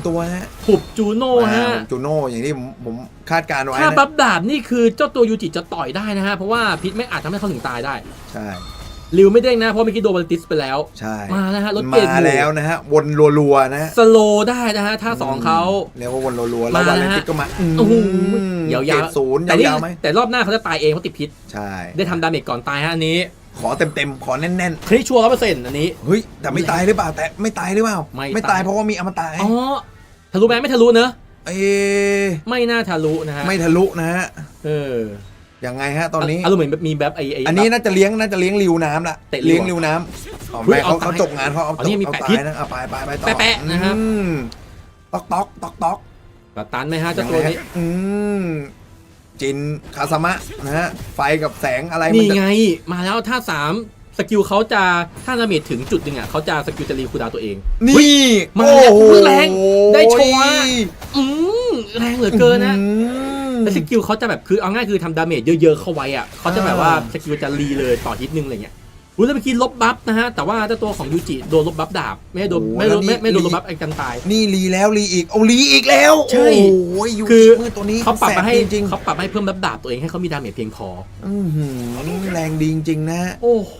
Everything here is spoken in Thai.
งตัวฮะหุบจูโน่ฮะจูโน่อย่างที่ผมผมคาดการณ์ไว้ถ้านะบัฟดาบนี่คือเจ้าตัวยูจิจะต่อยได้นะฮะ เพราะว่าพิษไม่อาจทำให้เขาถึงตายได้ ใช่ริวไม่เด้งนะ เพราะเมื่อกี้โดนบัลติสไปแล้ว ใช่ มาแล้วฮะรถมาเกรดหมู่แล้วนะฮะ วนรัวๆนะฮะสโลได้นะฮะท่าสองเขาเรียกว่าวนรัวๆแล้วมาวันแล้วเลนฮะติกก็มาโอ้โหยยาวๆศูนย์แต่นี่ยาวๆไหมแต่รอบหน้าเขาจะตายเองเพราะติดพิษ ใช่ ได้ทำดาเมจก่อนตายฮะอันนี้ ขอเต็มๆ ขอแน่นคริชัวร์ร้อยเปอร์เซ็นต์อันนี้ ๆ เฮ้ย แต่ไม่ตายหรือเปล่า แต่ไม่ตายหรือเปล่าไม่ไม่ตาย ตายเพราะว่ามีอมตะไงอ๋อทะลุไหมไม่ทะลุเนอะเอ๊ะไม่น่าทะลุนะฮะไม่ทะลุนะฮะ เออยังไงฮะตอนนี้ อารมณ์เหมือนแบบมีแบบไอ้ไอ้ อันนี้น่าจะเลี้ยงน่าจะเลี้ยงริวน้ำละเตะริวเลี้ยงริวน้ำอ๋อเฮ้ยแม่เขาเอาตายเขาจบงานเขาเอาอ๋อนี่มีเอาแปะตาพิษยนะเอาไปไปไปต่อแปะๆนะครับ อืมต๊อกต๊อกต๊อกต๊อกแบบตันไหมฮะเจ้าตัวนี้ยังไงฮะอืม จินคาสมะนะฮะไฟกับแสงอะไรมันี่จะไง มาแล้วท่าสามสกิลเขาจะถ้าดาเมจถึงจุดหนึ่งอะเขาจะสกิลจะรีคูลดาวน์ตัวเอง นี่มาแล้วโอ้โหแรงได้โชว์อะ อืมแรงเหลือเกินนะอืมแล้วสกิลเขาจะแบบคือเอาง่ายคือทำดาเมจเยอะๆเข้าไว้อะเขาจะแบบว่าสกิลจะรีเลยต่อทิศนึงอะไรเงี้ย อุ้ยแล้วเมื่อกี้ลบบัฟนะฮะ แต่ว่าเจ้าตัวของยูจิโดนลบบัฟดาบ ไม่ได้โดนไม่โดนไม่ไม่โดนลบบัฟไอ้กันตาย นี่รีแล้วรีอีกเอารีอีกแล้วใช่โอ้ยยูคือมือตัวนี้เขาปรับมาให้แสบจริงเขาปรับมาให้เพิ่มบัฟดาบตัวเองให้เขามีดาเมจเพียงพอๆอื้อหือแรงดีจริงๆนะฮะโอ้โห